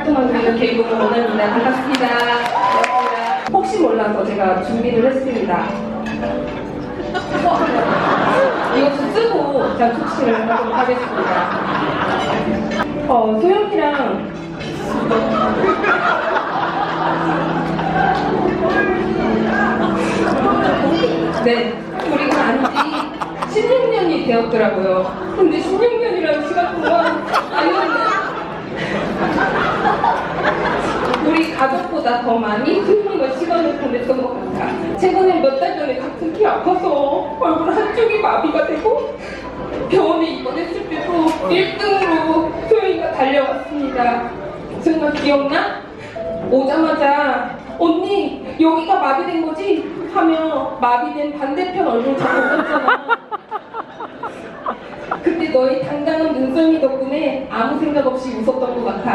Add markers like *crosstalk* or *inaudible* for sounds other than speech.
활동하고 있는 개그우먼 원아입니다. 반갑습니다. 혹시 몰라서 제가 준비를 했습니다. *laughs* 좀 쓰고 제가 조치를 하도록 하겠습니다. 어, 소영이랑 네, 우리가 안지 16년이 되었더라고요. 근데 16년이라는 시간 동안 아니었네. 우리 가족보다 더 많이 소영이가 시간을 보냈던 것 같아. 최근에 몇 달 전에 같은 키 아파서 얼굴 한쪽이 마비가 되고 병원에 입원했을 때도 1등으로 소영이가 달려왔습니다. 정말 기억나? 오자마자 언니 여기가 마비된 거지? 하며 마비된 반대편 얼굴 봤잖아. 그때 너의 당당한 눈썰미 덕분에 아무 생각 없이 웃었던 것 같아.